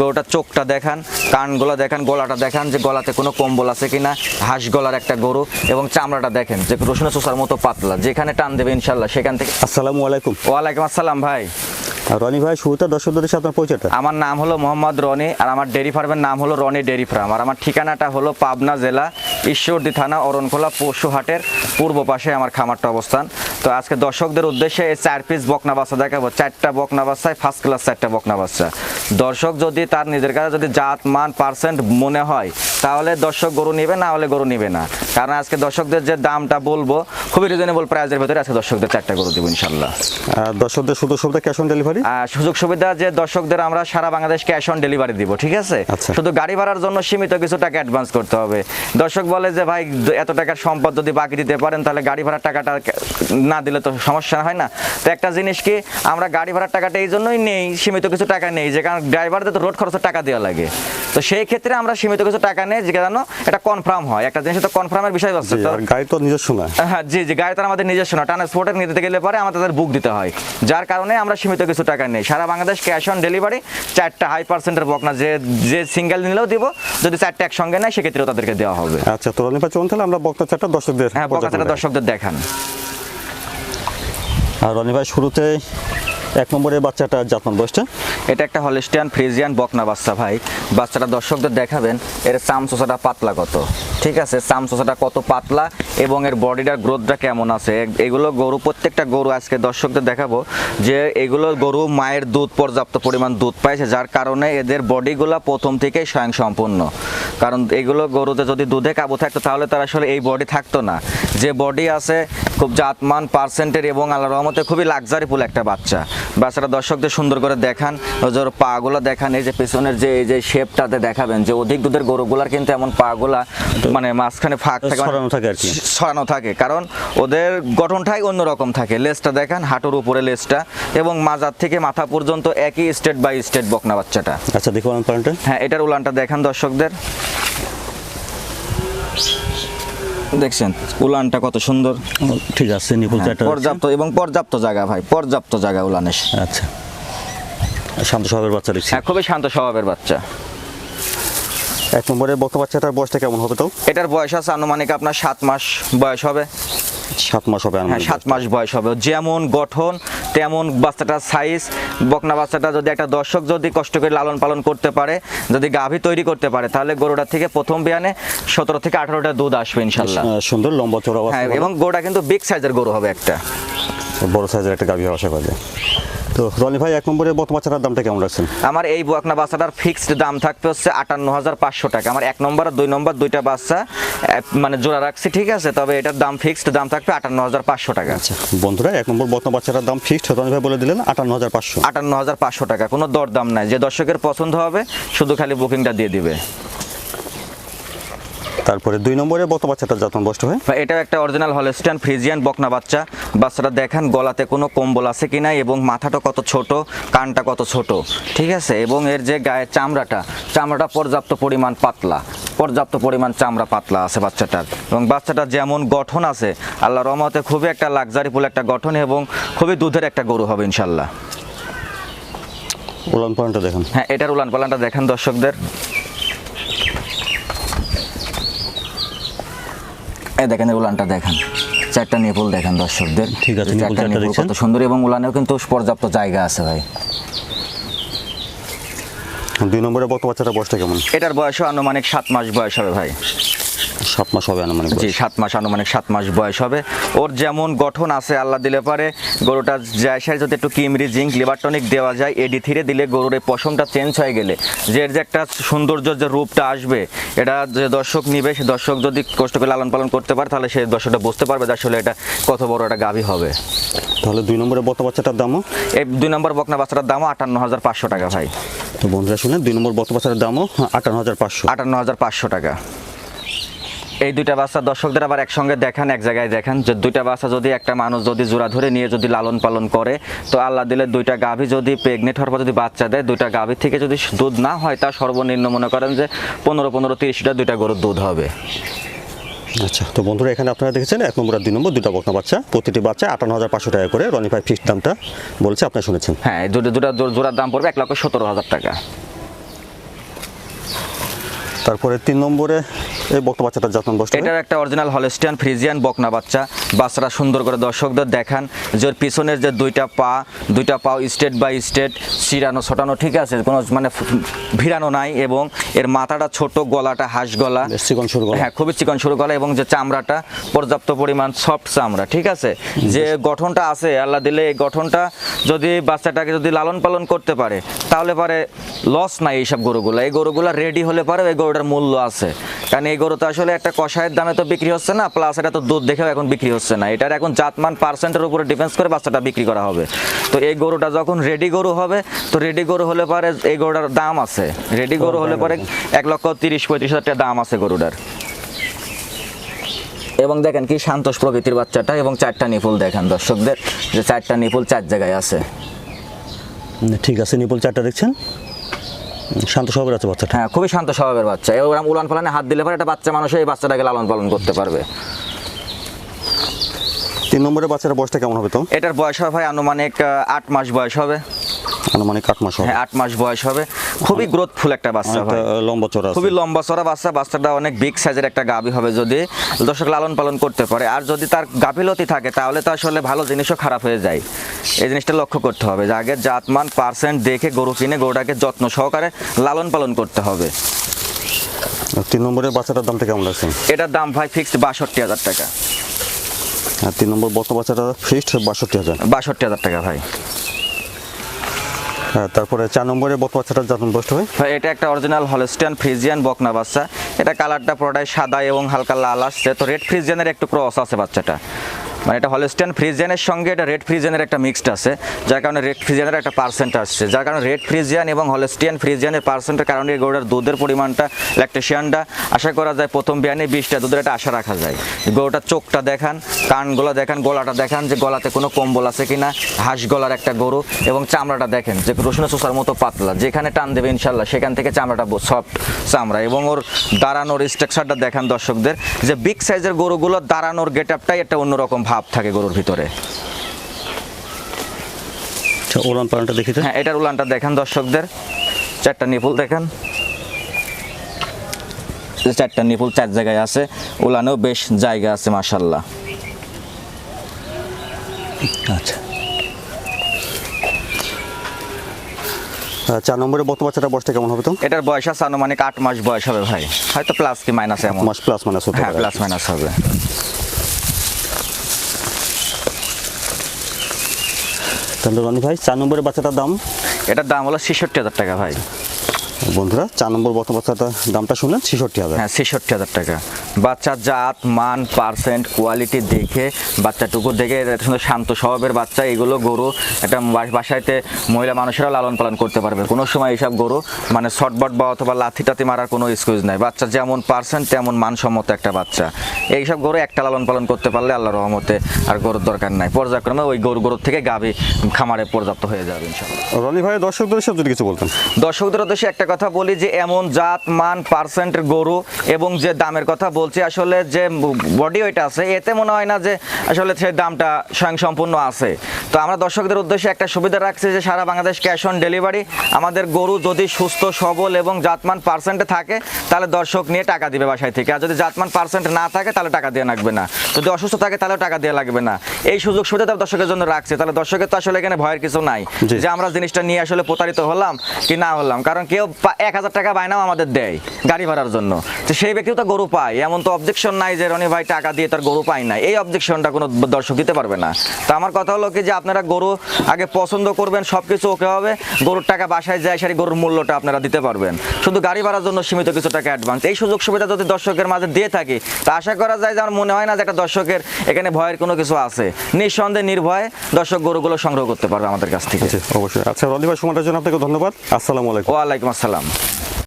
গরুটার চোখটা দেখান কানগুলো দেখান গলাটা দেখান যে গলাতে কোনো কম্বল আছে কিনা হাঁস গলার একটা গরু এবং চামড়াটা দেখেন যে রসুন চোষার মতো পাতলা যেখানে টান দেবে ইনশাল্লাহ সেখান থেকে আসসালামু আলাইকুম। ওয়ালাইকুম আসসালাম ভাই। রনি ভাই শুরুতে দর্শকদের সাথে আপনার পরিচয়টা? আমার নাম হলো মোহাম্মদ রনি আর আমার ডেরি ফার্মের নাম হলো রনি ডেরি ফার্ম আর আমার ঠিকানাটা হলো পাবনা জেলা ঈশ্বরদী থানা অরণখোলা পশুহাটের পূর্ব পাশে আমার খামারটা অবস্থান। তো আজকে দর্শকদের উদ্দেশ্যে এই চার পিস বকনা বাচ্চা দেখাবো। চারটা বকনা বাচ্চায় ফার্স্ট ক্লাস চারটা বকনা বাচ্চা। দর্শক যদি তার নিজের কাছে যদি জাত মান পার্সেন্ট মনে হয় তাহলে দর্শক গরু নেবে না হলে গরু নেবে না। কারণ আজকে দর্শকদের যে দামটা বলব খুবই রিজনেবল প্রাইসের ভেতরে আজকে দর্শকদের চারটা গরু দেবো ইনশাল্লাহ দর্শকদের সুযোগ সুবিধা ক্যাশ অন ডেলিভারি সুযোগ সুবিধা যে দর্শকদের আমরা সারা বাংলাদেশ ক্যাশ অন ডেলিভারি দিব ঠিক আছে? আচ্ছা। শুধু গাড়ি ভাড়ার জন্য সীমিত কিছু টাকা অ্যাডভান্স করতে হবে। দর্শক বলে যে ভাই এত টাকার সম্পদ যদি বাকি দিতে পারেন তাহলে গাড়ি ভাড়ার টাকাটা না দিলে তো সমস্যা হয় না। তো একটা জিনিস কি আমরা গাড়ি ভাড়ার টাকাটা এই জন্যই নেই সীমিত কিছু টাকা নেই যে কারণ ড্রাইভারদের তো রোড খরচের টাকা দেওয়া লাগে। তো সেই ক্ষেত্রে আমরা সীমিত কিছু টাকা নেই যে যেন এটা কনফার্ম হয়। একটা জিনিস তো কনফার্মের বিষয় আছে তো। গাড়ি তো নিজস্ব না হ্যাঁ জি জি গাড়ি তো আমাদের নিজস্ব না ট্রান্সপোর্টে নিতে গেলে পরে আমাদের তাদের বুক দিতে হয়। যার কারণে আমরা সীমিত কিছু টাকা নেই। সারা বাংলাদেশ ক্যাশ অন ডেলিভারি চারটা হাই পার্সেন্টের বকনা যে যে সিঙ্গেল নিলেও দিব যদি চারটা একসঙ্গে নেয় সেক্ষেত্রেও তাদেরকে দেওয়া হবে। আচ্ছা তো রনি চলুন তাহলে আমরা বক্তা চারটা দর্শকদের হ্যাঁ বকনা পর্যালোচনা দর্শকদের দেখান। আর রনি ভাই শুরুতে এক নম্বরের বাচ্চাটা জাতমান বয়সটা? এটা একটা হলিস্টিয়ান, ফ্রিজিয়ান, বকনা বাচ্চা ভাই। বাচ্চাটা দর্শকদের দেখাবেন, এর চামচোসাটা পাতলা কত। ঠিক আছে? চামচোসাটা কত পাতলা এবং এর বডিটার গ্রোথটা কেমন আছে? এগুলো গরু, প্রত্যেকটা গরু আজকে দর্শকদের দেখাবো যে এগুলো গরু মায়ের দুধ, পর্যাপ্ত পরিমাণ দুধ পাইছে, যার কারণে এদের বডিগুলো প্রথম থেকেই স্বয়ং সম্পূর্ণ কারণ এগুলো গরুতে যদি দুধে কাবু থাকতো, তাহলে তারা আসলে এই বডি থাকতো না। যে বডি আছে খুব জাতমান পার্সেন্টের এবং আল্লাহ রহমতে খুবই লাক্সারি ফুল একটা বাচ্চা। বাচ্চাটা দর্শকদের সুন্দর করে দেখান ওর পাগুলো দেখান এই যে পেছনের যে এই যে শেপটাতে দেখাবেন যে অধিক দুধের গরুগুলার কিন্তু এমন পাগুলা মানে মাঝখানে ফাঁক থাকে মানে ছড়ানো থাকে আর কি। ছড়ানো থাকে কারণ ওদের গঠনটাই অন্যরকম থাকে লেজটা দেখান হাঁটুর উপরে লেজটা এবং মাজার থেকে মাথা পর্যন্ত একই স্টেট বাই স্টেট বকনা বাচ্চাটা। আচ্ছা দেখুন হ্যাঁ এটার উলানটা দেখান দর্শকদের। দেখছেন উলানটা কত সুন্দর। ঠিক আছে হ্যাঁ, পর্যাপ্ত এবং পর্যাপ্ত জায়গা ভাই পর্যাপ্ত জায়গা উলানের। আচ্ছা। শান্ত স্বভাবের বাচ্চা দেখছি। হ্যাঁ খুবই শান্ত স্বভাবের বাচ্চা। এক নম্বরের বক্তা বাচ্চাটার বয়সটা কেমন হবে তো এটার বয়স আছে আনুমানিক আপনার সাত মাস বয়স হবে। সাত মাস হবে হ্যাঁ সাত মাস বয়স হবে। যেমন গঠন তেমন বাচ্চাটার সাইজ বকনা বাচ্চাটা যদি একটা দর্শক যদি কষ্ট করে লালন পালন করতে পারে যদি গাভী তৈরি করতে পারে তাহলে গরুটা থেকে প্রথম বিয়ানে সতেরো থেকে আঠারোটা দুধ আসবে ইনশাল্লাহ। সুন্দর লম্বা চড়া হ্যাঁ এবং গরুটা কিন্তু বিগ সাইজের গরু হবে একটা। বড় সাইজের একটা গাভী আশা করা যায়। তো রনি ভাই এক নম্বরের বক্তা বাচ্চাটার দামটা কেমন রাখছেন? আমার এই বকনা বাচ্চাটার ফিক্সড দাম থাকবে হচ্ছে আটান্ন হাজার পাঁচশো টাকা। আমার এক নম্বর আর দুই নম্বর দুইটা বাচ্চা মানে জোড়া রাখছি ঠিক আছে? তবে এটার দাম ফিক্সড দাম থাকবে আটান্ন হাজার পাঁচশো টাকা। বন্ধুরা এক নম্বর বক্তা বাচ্চাটার দাম ফিক্সড রনি ভাই বলে দিলেন আটান্ন হাজার পাঁচশো। আটান্ন হাজার পাঁচশো টাকা কোনো দর দাম নাই। যে দর্শকের পছন্দ হবে শুধু খালি বুকিংটা দিয়ে দিবে। তারপরে দুই নম্বরে বত বাচ্চাটার জাতমান বয়সটা হয়। এটাও একটা অরিজিনাল হলস্টাইন ফ্রিজিয়ান বকনা বাচ্চা। বাচ্চাটা দেখেন গলাতে কোনো কম্বল আছে কিনা এবং মাথাটা কত ছোট কানটা কত ছোট ঠিক আছে? এবং এর যে গায়ের চামড়াটা চামড়াটা পর্যাপ্ত পরিমাণ পাতলা পর্যাপ্ত পরিমাণ চামড়া পাতলা আছে বাচ্চাটার। এবং বাচ্চাটার যেমন গঠন আছে আল্লাহ রহমতে খুবই একটা লাক্সারিফুল একটা গঠন এবং খুবই দুধের একটা গরু হবে ইনশাল্লাহ উলান পয়েন্টটা দেখুন। হ্যাঁ এটার উলান পালানটা দেখেন দর্শকদের। এই দেখেন এই উলানটা দেখেন। চারটা নিপুল দেখেন দর্শকদের। ঠিক আছে, চারটা নিপুল কত সুন্দর এবং উলানেও কিন্তু পর্যাপ্ত জায়গা আছে ভাই। দুই নম্বরে কত বাচ্চাটার বয়সটা কেমন? এটার বয়সও আনুমানিক সাত মাস বয়স হবে ভাই। সাত মাস হবে আনুমানিক জি সাত মাস আনুমানিক সাত মাস বয়স হবে। ওর যেমন গঠন আছে আল্লাহ দিলে পারে গরুটা জায়সায় যদি একটু কিমরি জিঙ্ক লিভারটনিক দেওয়া যায় এডি থিরে দিলে গরুর এই পশমটা চেঞ্জ হয়ে গেলে যে এর যে একটা সৌন্দর্য যে রূপটা আসবে এটা যে দর্শক নিবে সে দর্শক যদি কষ্ট করে লালন পালন করতে পারে তাহলে সে দর্শকটা বুঝতে পারবে যে আসলে এটা কত বড় একটা গাভী হবে। তাহলে দুই নম্বরে বক্তা বাচ্চাটার দামও? এই দুই নম্বর বকনা বাচ্চাটার দামও আটান্ন হাজার পাঁচশো টাকা ভাই। তো বন্ধুরা শুনে দুই নম্বর বক্তা বাচ্চাটার দামও আটান্ন হাজার পাঁচশো। আটান্ন হাজার পাঁচশো টাকা। এই দুইটা বাচ্চা দর্শকদের আবার একসঙ্গে দেখান এক জায়গায় দেখান। যে দুইটা বাচ্চা যদি একটা মানুষ যদি জোড়া ধরে নিয়ে যদি লালন পালন করে তো আল্লাহ দিলে দুইটা গাভী যদি প্রেগনেন্ট হওয়ার পর যদি বাচ্চা দেয় দুইটা গাভী থেকে যদি দুধ না হয় তা সর্বনিম্ন মনে করেন যে পনেরো পনেরো তিরিশটা দুইটা গরুর দুধ হবে। আচ্ছা তো বন্ধুরা এখানে আপনারা দেখেছেন এক নম্বর আর দুই নম্বর দুটা বকনা বাচ্চা। প্রতিটি বাচ্চা আটান্ন হাজার পাঁচশো টাকা করে রনি ভাই ফিক্সড দামটা বলছে আপনারা শুনেছেন। হ্যাঁ দুটো দুটা জোড়ার দাম পড়বে এক লক্ষ সতেরো হাজার টাকা। তারপরে তিন নম্বরে এই বক্তা বাচ্চাটা যত্ন বসতে এটার একটা অরিজিনাল হলস্টিয়ান ফ্রিজিয়ান বকনা বাচ্চা। বাচ্চারা সুন্দর করে দর্শকদের দেখান। যে ওর পিছনের যে দুইটা পা দুইটা পাও স্টেট বাই স্টেট সিরানো ছটানো ঠিক আছে? কোনো মানে ভিড়ানো নাই এবং এর মাথাটা ছোট গলাটা হাঁস গলা। চিকন শুরু হ্যাঁ খুবই চিকন শুরু গলা এবং যে চামড়াটা পর্যাপ্ত পরিমাণ সফট চামড়া ঠিক আছে? যে গঠনটা আছে আল্লাহ দিলে এই গঠনটা যদি বাচ্চাটাকে যদি লালন পালন করতে পারে তাহলে পারে লস নাই এইসব গরুগুলো। এই গরুগুলো রেডি হলে পারে এই গরুটার মূল্য আছে। কারণ এই গরু তো আসলে একটা কষায়ের দামে তো বিক্রি হচ্ছে না প্লাস এটা তো দুধ দেখেও এখন বিক্রি হচ্ছে না। এটার এখন জাতমান পার্সেন্টের উপরে ডিপেন্স করে বাচ্চাটা বিক্রি করা হবে। তো এই গরুটা যখন রেডি গরু হবে, তো রেডি গরু হলে পরে এই গরুটার দাম আছে। রেডি গরু হলে পরে এক লক্ষ তিরিশ পঁয়ত্রিশ হাজার টাকা দাম আছে গরুটার। এবং দেখেন কি শান্তোষ প্রকৃতির বাচ্চাটা, এবং চারটা নিপুল দেখেন দর্শকদের, যে চারটা নিপুল চার জায়গায় আছে। ঠিক আছে, নিপুল চারটা দেখছেন? শান্ত স্বভাবের আছে বাচ্চাটা? হ্যাঁ খুবই শান্ত স্বভাবের বাচ্চা। এরকম উলান পালানে হাত দিলে পরে একটা বাচ্চা মানুষ এই বাচ্চাটাকে লালন পালন করতে পারবে। তিন নম্বরের বাচ্চার বয়সটা কেমন হবে তো? এটার বয়স হবে ভাই আনুমানিক আট মাস বয়স হবে। আনুমানিক আট মাস হ্যাঁ আট মাস বয়স হবে। খুবই গ্রোথফুল একটা বাচ্চা ভাই। লম্বা চড়া আছে। খুবই লম্বা চড়া বাচ্চা বাচ্চাটা অনেক বিগ সাইজের একটা গাভী হবে যদি দর্শক লালন পালন করতে পারে। আর যদি তার গাফিলতি থাকে তাহলে তো আসলে ভালো জিনিসও খারাপ হয়ে যায়। এই জিনিসটা লক্ষ্য করতে হবে। যে আগে জাতমান পার্সেন্ট দেখে গরু কিনে গরুটাকে যত্ন সহকারে লালন পালন করতে হবে। তিন নম্বরের বাচ্চাটার দামটা কেমন লাগছে এটার দাম ভাই ফিক্সড বাষট্টি হাজার টাকা। আর তিন নম্বর বক্তা বাচ্চাটা ফিক্সড বাষট্টি হাজার। বাষট্টি হাজার টাকা ভাই। তারপরে চার নম্বরে বক বাচ্চাটার যত্ন বসতে হয় এটা একটা অরিজিনাল হলস্টিয়ান ফ্রিজিয়ান বকনা বাচ্চা। এটা কালারটা পুরোটাই সাদা এবং হালকা লাল আসছে। তো রেড ফ্রিজিয়ানের একটু ক্রস আছে বাচ্চাটা। মানে এটা হলস্টিয়ান ফ্রিজিয়ানের সঙ্গে এটা রেড ফ্রিজিয়ানের একটা মিক্সড আছে, যার কারণে রেড ফ্রিজিয়ানের একটা পার্সেন্ট আসছে। যার কারণে রেড ফ্রিজিয়ান এবং হলস্টিয়ান ফ্রিজিয়ানের পার্সেন্টের কারণে এই গরুটার দুধের পরিমাণটা ল্যাকটেশিয়ানটা আশা করা যায় প্রথম বিয়ানে বিশটা দুধের একটা আশা রাখা যায়। গরুটার চোখটা দেখান, কানগুলো দেখান, গলাটা দেখান যে গলাতে কোনো কম্বল আছে কিনা, হাঁস গলার একটা গরু এবং চামড়াটা দেখেন যে রসুন চোষার মতো পাতলা, যেখানে টান দেবে ইনশাল্লাহ, সেখান থেকে চামড়াটা সফট চামড়া এবং ওর দাঁড়ানোর স্ট্রাকচারটা দেখান দর্শকদের যে বিগ সাইজের গরুগুলো দাঁড়ানোর গেট আপটাই একটা অন্যরকম ভাব থাকে গরুর ভিতরে। আচ্ছা পালনটা দেখি হ্যাঁ এটার উলানটা দেখান দর্শকদের। চারটা নিপুল দেখান। চারটা নিপুল চার জায়গায় আছে। উলানেও বেশ জায়গা আছে মাসাল্লাহ আচ্ছা। চার নম্বরে বক্তা বাচ্চাটার বয়সটা কেমন হবে তো? এটার বয়স আছে আনুমানিক আট মাস বয়স হবে ভাই। হয়তো প্লাস কি মাইনাস এমন। মাস প্লাস মাইনাস হতে হ্যাঁ প্লাস মাইনাস হবে। তাহলে রনি ভাই। চার নম্বরের বাচ্চাটার দাম? এটার দাম হলো ছেষট্টি হাজার টাকা ভাই। বন্ধুরা চার নম্বর বাচ্চাটার দামটা শুনলেন ছেষট্টি হাজার। হ্যাঁ ছেষট্টি হাজার টাকা। বাচ্চার জাত মান পার্সেন্ট কোয়ালিটি দেখে বাচ্চাটুকু দেখে সুন্দর শান্ত স্বভাবের বাচ্চা। এগুলো গরু একটা বা- বাসায়তে মহিলা মানুষেরা লালন পালন করতে পারবে। কোনো সময় এইসব গরু মানে শর্টবট বা অথবা লাথি টাতি মারার কোনো এক্সকিউজ নাই। বাচ্চা যেমন পার্সেন্ট তেমন মানসম্মত একটা বাচ্চা। এইসব গরু একটা লালন পালন করতে পারলে আল্লাহ রহমতে আর গরুর দরকার নাই। পর্যায়ক্রমে ওই গরু গরুর থেকে গাভী খামারে পর্যাপ্ত হয়ে যাবে ইনশাল্লাহ রনি ভাই দর্শকদের সব যদি কিছু বলতেন। দর্শকদের উদ্দেশ্যে একটা কথা বলি যে এমন জাত মান পার্সেন্ট গরু এবং যে দামের কথা বলছি আসলে যে বডি ওইটা আছে এতে মনে হয় না যে আসলে সেই দামটা স্বয়ংসম্পূর্ণ আছে। তো আমরা দর্শকদের উদ্দেশ্যে একটা সুবিধা রাখছি যে সারা বাংলাদেশ ক্যাশ অন ডেলিভারি আমাদের গরু যদি সুস্থ সবল এবং জাতমান পার্সেন্টে থাকে তাহলে দর্শক নিয়ে টাকা দিবে বাসায় থেকে। আর যদি জাতমান পার্সেন্ট না থাকে তাহলে টাকা দিয়ে লাগবে না। যদি অসুস্থ থাকে তাহলেও টাকা দিয়ে লাগবে না। এই সুযোগ সুবিধা দর্শকের জন্য রাখছে। তাহলে দর্শকের তো আসলে এখানে ভয়ের কিছু নাই যে আমরা জিনিসটা নিয়ে আসলে প্রতারিত হলাম কি না হলাম। কারণ কেউ এক হাজার টাকা বায়নাও আমাদের দেয় গাড়ি ভাড়ার জন্য। তো সেই ব্যক্তিও তো গরু পায় এমন তো অবজেকশন নাই যে রনি ভাই টাকা দিয়ে তার গরু পায় না এই অবজেকশনটা কোনো দর্শক দিতে পারবে না। তো আমার কথা হলো কি যে আপনারা গরু আগে পছন্দ করবেন সব কিছু ওকে হবে। গরুর টাকা বাসায় যায় সারি গরুর মূল্যটা আপনারা দিতে পারবেন। শুধু গাড়ি ভাড়ার জন্য সীমিত কিছু টাকা অ্যাডভান্স এই সুযোগ সুবিধা যদি দর্শকের মাঝে দিয়ে থাকি তা আশা করা যায় যে আমার মনে হয় না যে একটা দর্শকের এখানে ভয়ের কোনো কিছু আছে। নিঃসন্দেহে নির্ভয়ে দর্শক গরুগুলো সংগ্রহ করতে পারবে আমাদের কাছ থেকে। অবশ্যই। আচ্ছা রনি ভাই সময়টার জন্য আপনাকে ধন্যবাদ। আসসালামু আলাইকুম। ওয়ালাইকুম আসসালাম